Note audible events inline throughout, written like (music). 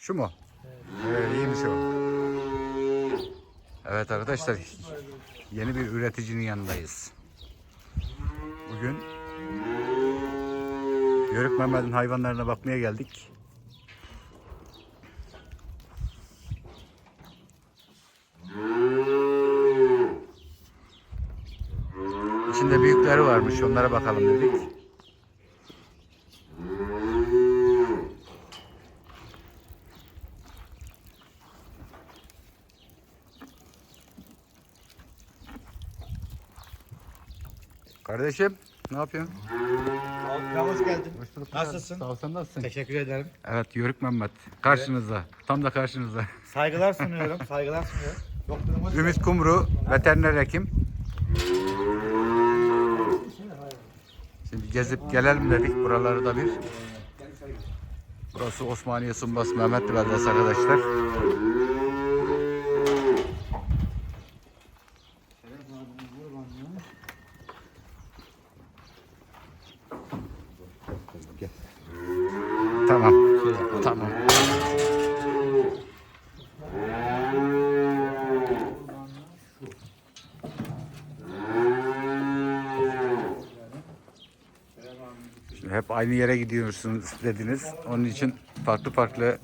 Şu mu? Evet, iyiymiş o. Evet arkadaşlar yeni bir üreticinin yanındayız. Bugün Yörük Mehmet'in hayvanlarına bakmaya geldik. İçinde büyükleri varmış onlara bakalım dedik. Kardeşim ne yapıyorsun? Ya hoş geldin. Hoş bulduk. Nasılsın? Sağ ol sen nasılsın? Teşekkür ederim. Evet Yörük Mehmet karşınızda. Tam da karşınızda. Saygılar sunuyorum. Saygılar sunuyorum. Ümit Kumru veteriner hekim. Şimdi gezip gelelim dedik buraları da bir. Burası Osmaniye Sumbas Mehmet Beldesi arkadaşlar. Tamam. Tamam. Şimdi hep aynı yere gidiyorsunuz dediniz. Onun için farklı farklı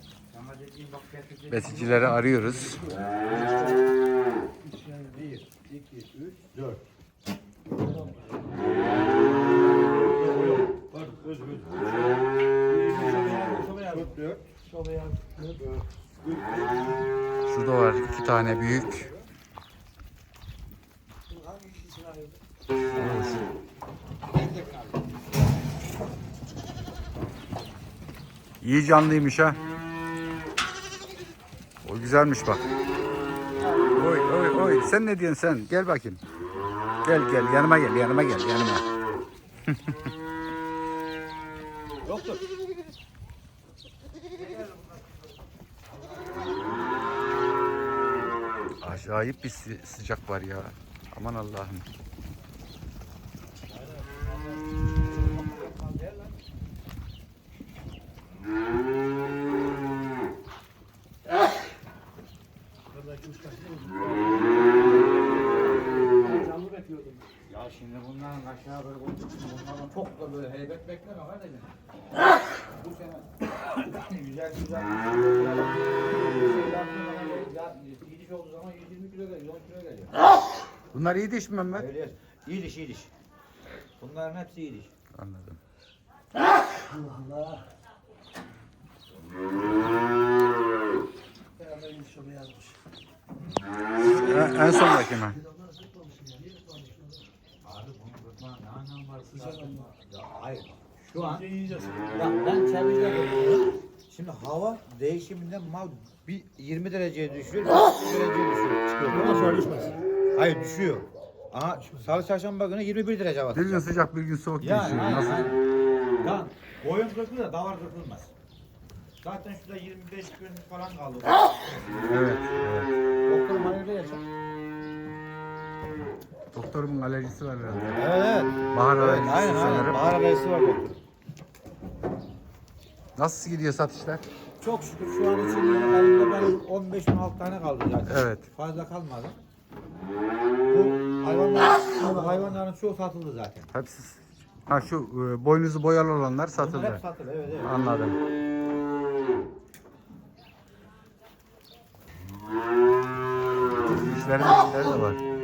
besicileri arıyoruz. Şurada var iki tane büyük. İyi canlıymış ha. O güzelmiş bak. Oy oy oy sen ne diyorsun sen? Gel bakayım. Gel gel yanıma gel yanıma gel yanıma. (laughs) Doktor. Acayip bir sı- sıcak var ya. Aman Allah'ım. Ya şimdi bunların aşağı böyle koyacaksın. Bunlardan çok da böyle heybet bekleme kardeşim. Bu sene (coughs) güzel güzel şeyler ya iyi diş olduğu zaman 120 kilo geliyor, 10 kilo geliyor. Bunlar iyi diş mi Mehmet? Öyle iyi diş, iyi diş. Bunların hepsi iyi diş. Anladım. En, en sondaki mi? Şu an ya ben. Şimdi hava değişiminden mal bir 20 dereceye düşüyor, 30 dereceye düşüyor. Çıkıyor. Nasıl düşmez? Hayır düşüyor. Aha salı çarşamba günü 21 derece var. Bir gün sıcak bir gün soğuk Yani değişiyor. aynen, Nasıl? aynen. Ya boyun kırpılır da davar kırpılmaz. Zaten şurada 25 gün falan kaldı. Evet, evet. Doktor bana öyle yaşar. Doktorumun alerjisi var herhalde. Evet evet. Bahar alerjisi aynen aynen. sanırım. Bahar alerjisi var doktor. Nasıl gidiyor satışlar? Çok şükür şu an için yani elimde benim 15-16 tane kaldı zaten. Evet. Fazla kalmadı. Bu hayvanlar, bu hayvanların çoğu satıldı zaten. Hepsi Ha şu e, boynuzu boyalı olanlar Bunlar satıldı. hep satıldı evet evet. Anladım. İşlerin iyileri de var.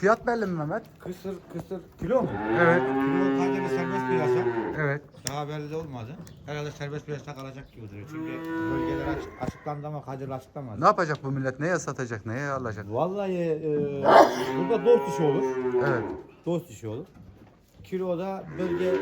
Fiyat belli mi Mehmet? Kısır kısır kilo mu? Evet. Kilo Kadir'i serbest piyasa. Evet. Daha belli olmadı. Herhalde serbest piyasa kalacak gibi duruyor. Çünkü bölgeler aç, açıklandı ama Kadir açıklamadı. Ne yapacak bu millet? Neye satacak? Neye alacak? Vallahi e, burada dost işi olur. Evet. Dost işi olur. Kiloda bölge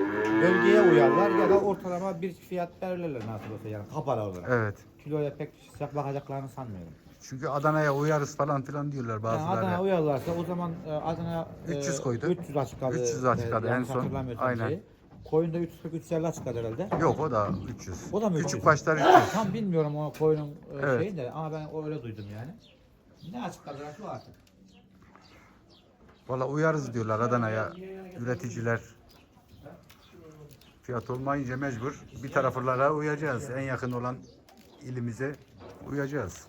bölgeye uyarlar ya da ortalama bir fiyat belirlerler nasıl olsa yani kapara olarak. Evet. Kiloya pek sıcak bakacaklarını sanmıyorum. Çünkü Adana'ya uyarız falan filan diyorlar Yani bazıları. Adana uyarlarsa o zaman e, Adana e, 300 koydu. 300 açıkladı. 300 açıkladı en son. Aynen. şeyi. Koyunda 340 350 açıkladı herhalde. Yok o da 300. O da mı Küçük 300? başlar 300. Tam bilmiyorum o koyunun e, Evet. şeyini de ama ben öyle duydum yani. Ne açıkladılar şu artık. Valla uyarız diyorlar Adana'ya üreticiler. Fiyat olmayınca mecbur bir taraflara uyacağız. En yakın olan ilimize uyacağız.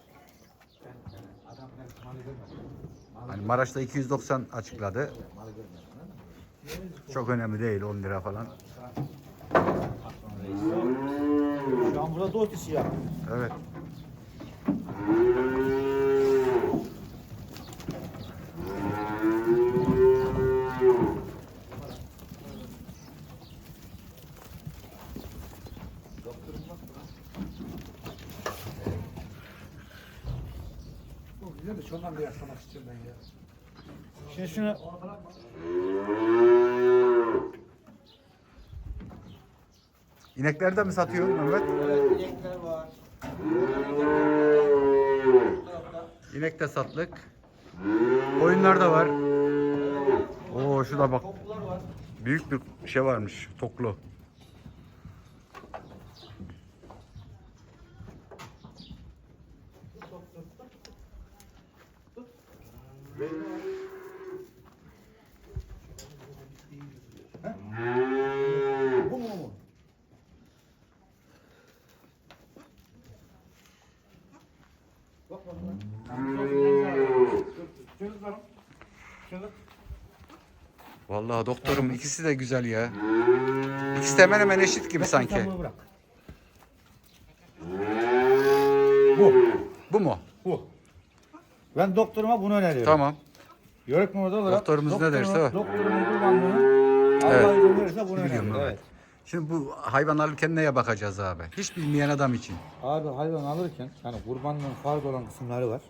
Adam ben malı görmedim. Hani Maraş'ta 290 açıkladı. Çok önemli değil 10 lira falan. Şu an burada dört kişi yapıyor. Evet. Güzel de şundan da yaşamak istiyorum ben ya. Şimdi şunu İnekleri de mi satıyor Mehmet? evet, inekler var. İnek de satlık. Koyunlar da var. Oo şurada bak. Toplular var. Büyük bir şey varmış. Toklu. Çocuklarım. Çocuk. Vallahi doktorum ikisi de güzel ya. İkisi de hemen hemen eşit gibi sanki. Sen bunu bırak. Bu. Bu mu? Bu. Ben doktoruma bunu öneriyorum. Tamam. Yörük Murat olarak Doktorumuz ne derse o. Doktorumun kurbanlığını Evet. Allah izin verirse bunu Biliyorum, öneriyorum. evet. Evet. Şimdi bu hayvan alırken neye bakacağız abi? Hiç bilmeyen adam için. Abi hayvan alırken yani kurbanlığın farz olan kısımları var.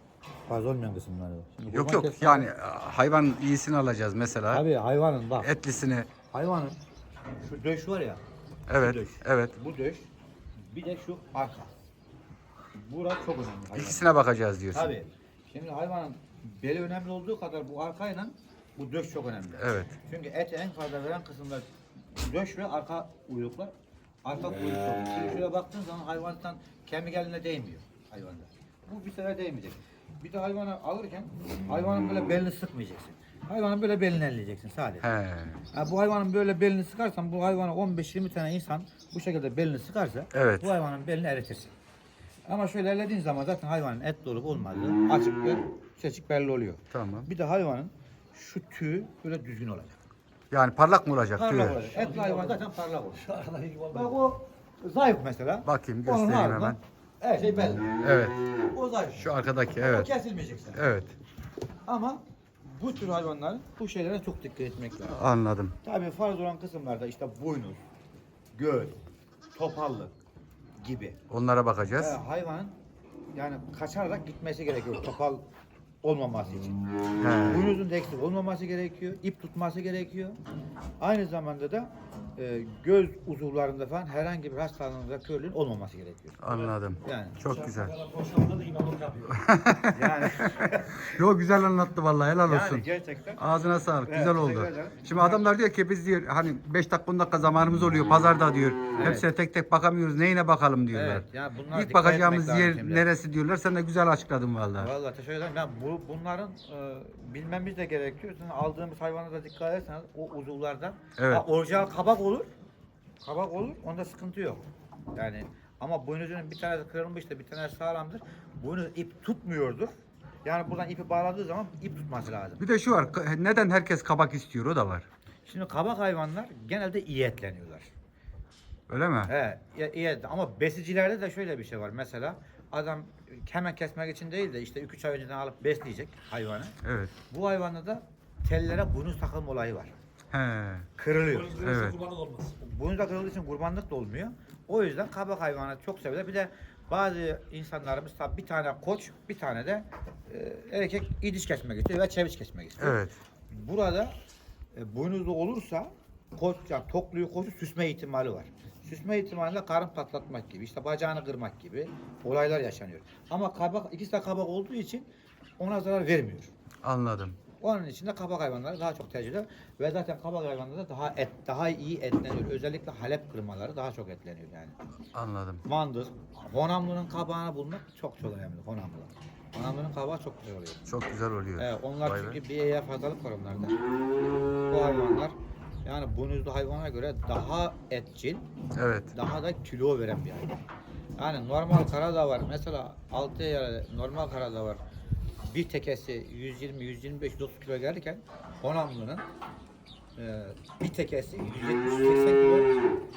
Farz olmayan kısımları var. Şimdi Yok kurban yok kesme- yani hayvan iyisini alacağız mesela. Abi hayvanın bak. Etlisini. Hayvanın şu döş var ya. Evet. döş. Evet. Bu döş. Bir de şu arka. Burası çok önemli. hayvan. İkisine bakacağız diyorsun. Tabii. Şimdi hayvanın beli önemli olduğu kadar bu arkayla bu döş çok önemli. Evet. Çünkü eti en fazla veren kısımlar döş ve arka uyluklar. Arka kuyruk çok. Şimdi şöyle baktığın zaman hayvandan kemik eline değmiyor hayvanda. Bu bir sefer değmeyecek. Bir de hayvanı alırken hayvanın böyle belini sıkmayacaksın. Hayvanın böyle belini elleyeceksin sadece. He. Ha, bu hayvanın böyle belini sıkarsan bu hayvanı 15-20 tane insan bu şekilde belini sıkarsa Evet. bu hayvanın belini eritirsin. Ama şöyle ellediğin zaman zaten hayvanın et dolup olmadığı açık ve seçik belli oluyor. Tamam. Bir de hayvanın şu tüyü böyle düzgün olacak. Yani parlak mı olacak Parlak diyor. olacak. Etli hayvan zaten parlak olur. Bak o zayıf mesela. Bakayım, Onun göstereyim ardından hemen. Her şey belli. Evet. O zayıf. Şu arkadaki O evet. kesilmeyecek sana. Evet. Ama bu tür hayvanların bu şeylere çok dikkat etmek lazım. Anladım. Tabii farz olan kısımlarda işte boynuz, göğüs, topallık gibi. Onlara Ee, bakacağız. hayvanın yani kaçarak gitmesi gerekiyor topal olmaması için. He. Boynuzun da eksik olmaması gerekiyor, ip tutması gerekiyor. Aynı zamanda da e, göz uzuvlarında falan herhangi bir hastalığında körlüğün olmaması gerekiyor. Anladım. Yani. Çok güzel. Boşanma da imamlık yapıyor. Yani, Yo güzel anlattı vallahi helal olsun. yani gerçekten. Ağzına sağlık. Evet, güzel teşekkür oldu. ederim. Şimdi adamlar diyor ki biz diyor hani 5 dakika 10 dakika zamanımız oluyor pazarda diyor. Evet. Hepsine tek tek bakamıyoruz. Neyine bakalım diyorlar. Evet, bunlar İlk bakacağımız etmek yer şimdi. neresi diyorlar. Sen de güzel açıkladın vallahi. Vallahi teşekkür ederim. Yani bu, bunların e, bilmemiz de gerekiyor. Sizin aldığımız hayvana da dikkat ederseniz o uzuvlardan Evet. ha, orijinal kabak olur. Kabak olur. Onda sıkıntı yok. Yani ama boynuzunun bir tanesi kırılmış da bir tanesi sağlamdır. Boynuz ip tutmuyordur. Yani buradan ipi bağladığı zaman ip tutması lazım. Bir de şu var. Neden herkes kabak istiyor o da var. Şimdi kabak hayvanlar genelde iyi etleniyorlar. Öyle mi? He, iyi- iyi et. Ama besicilerde de şöyle bir şey var. Mesela adam hemen kesmek için değil de işte 2-3 ay önceden alıp besleyecek hayvanı. Evet. Bu hayvanda da tellere boynuz takılma olayı var. He. Kırılıyor. Polis Evet. kurbanlık olmaz. Boynuz da kırıldığı için kurbanlık da olmuyor. O yüzden kabak hayvanı çok sevilir. Bir de bazı insanlarımız tabii bir tane koç, bir tane de e, erkek idiş kesmek istiyor ve çeviç kesmek istiyor. Evet. Burada e, boynuzlu olursa koç, yani tokluyu koçu süsme ihtimali var. Süsme ihtimaliyle karın patlatmak gibi, işte bacağını kırmak gibi olaylar yaşanıyor. Ama kabak, ikisi de kabak olduğu için ona zarar vermiyor. Anladım. Onun için de kabak hayvanları daha çok tercih ediyor. Ve zaten kabak hayvanları da daha et, daha iyi etleniyor. Özellikle Halep kırmaları daha çok etleniyor yani. Anladım. Mandır, Honamlı'nın kabağını bulmak çok çok önemli. Honamlı. Honamlı'nın kabağı çok güzel oluyor. Çok güzel oluyor. Evet, onlar Vay be. çünkü bir eğer fazlalık var onlarda. Bu hayvanlar yani boynuzlu hayvana göre daha etçil, Evet. daha da kilo veren bir hayvan. Yani normal karada var. Mesela 6 yere normal karada var. Bir tekesi 120 125 30 kilo gelirken Honamlı'nın e, bir tekesi 170 80 kilo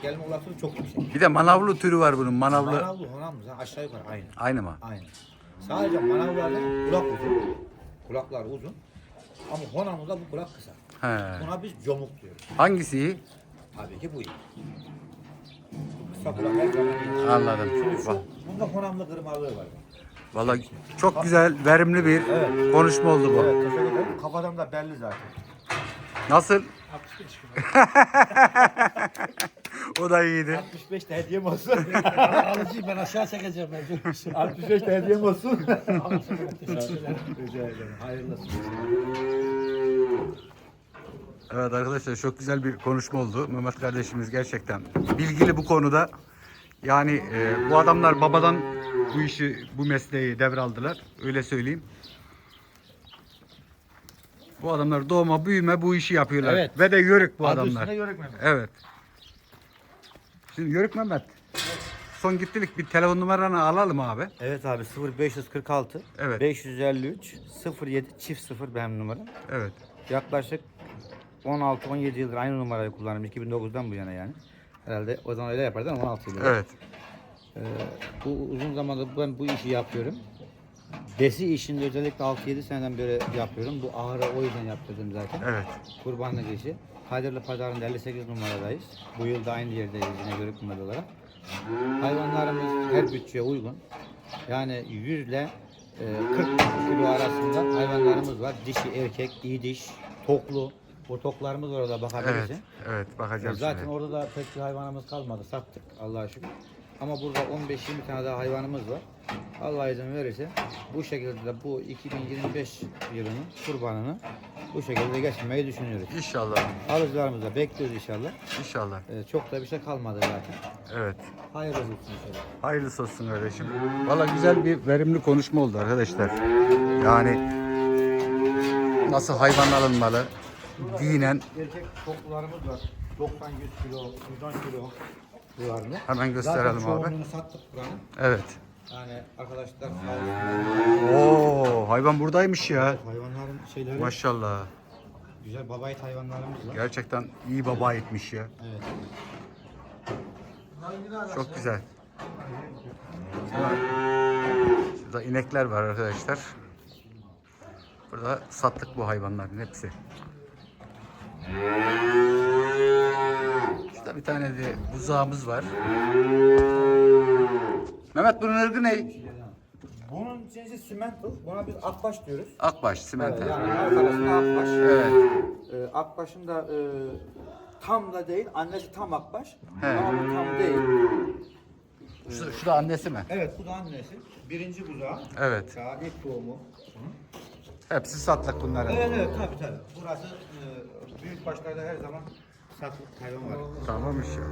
gelme olasılığı çok yüksek. Bir de manavlı türü var bunun. Manavlı. Manavlı Honamlı zaten aşağı yukarı aynı. Aynı mı? Aynı. Sadece manavlarda kulak uzun. Kulaklar uzun. Ama Honamlı'da bu kulak kısa. He. Buna biz comuk diyoruz. Hangisi iyi? Tabii ki bu iyi. Bu kısa kulak her zaman iyi. Anladım. Va- şu, bunda Honamlı kırmalığı var. Vallahi çok güzel, verimli bir Evet. konuşma oldu bu. Evet teşekkür ederim. Kafadan da belli zaten. Nasıl? 65 kilo. (laughs) O da iyiydi. 65 de hediyem olsun. (laughs) Alıcıyı ben aşağı çekeceğim. mevcut. 65 de hediyem olsun. (laughs) Teşekkürler. Rica ederim. Hayırlısı. Evet arkadaşlar çok güzel bir konuşma oldu. Mehmet kardeşimiz gerçekten bilgili bu konuda. Yani e, bu adamlar babadan bu işi, bu mesleği devraldılar. Öyle söyleyeyim. Bu adamlar doğma büyüme bu işi yapıyorlar. Evet. Ve de yörük bu Adı adamlar. yörük Mehmet. Evet. Şimdi Yörük Mehmet. Son gittilik bir telefon numaranı alalım abi. Evet abi 0546 Evet. 553 07 çift 0 benim numaram. Evet. Yaklaşık 16-17 yıldır aynı numarayı kullanıyorum. 2009'dan bu yana yani. Herhalde o zaman öyle yapardım 16 yıl. Evet. Ee, bu uzun zamandır ben bu işi yapıyorum. Besi işini özellikle 6-7 seneden beri yapıyorum. Bu ahırı o yüzden yaptırdım zaten. Evet. Kurbanlık işi. Kadirli Pazarı'nda 58 numaradayız. Bu yıl da aynı yerdeyiz yine görüp numara olarak. Hayvanlarımız her bütçeye uygun. Yani 100 ile e, 40 kilo arasında hayvanlarımız var. Dişi, erkek, iyi diş, toklu. O toklarımız orada Evet. bakabilirsin. Evet. Bakacağım Zaten şimdi. orada da pek bir hayvanımız kalmadı. Sattık Allah'a şükür. Ama burada 15-20 tane daha hayvanımız var. Allah izin verirse bu şekilde de bu 2025 yılının kurbanını bu şekilde geçirmeyi düşünüyoruz. İnşallah. Alıcılarımızı da bekliyoruz inşallah. İnşallah. Ee, çok da bir şey kalmadı zaten. Evet. Hayırlı olsun inşallah. Hayırlısı olsun kardeşim. Valla güzel bir verimli konuşma oldu arkadaşlar. Yani nasıl hayvan alınmalı, dinen Erkek toplularımız var. 90-100 kilo, 110 kilo civarında. hemen gösterelim Zaten abi. çoğunluğunu sattık buranın. Evet. Yani arkadaşlar. Oo, hayvan buradaymış ya. Hayvanların şeyleri Maşallah. güzel babayit hayvanlarımız var. Gerçekten iyi baba etmiş ya. Evet. Çok güzel. Şurada inekler var arkadaşlar. Burada sattık bu hayvanların hepsi. Bir tane de buzağımız var. Mehmet bunun ırkı ne? Bunun cinsi simental. Buna biz akbaş diyoruz. Akbaş, simenter. Yani arkadaşında akbaş. Evet. Ee, akbaşın da e, tam da değil. Annesi tam akbaş. He. Ama bu tam değil. Şu, şu da annesi mi? Evet bu da annesi. Birinci buzağı. Evet. Daha ilk doğumu. Hepsi sattık bunların. Evet evet tabii tabii. Burası e, büyük başlarda her zaman satılık hayvan var. Tamam iş ya.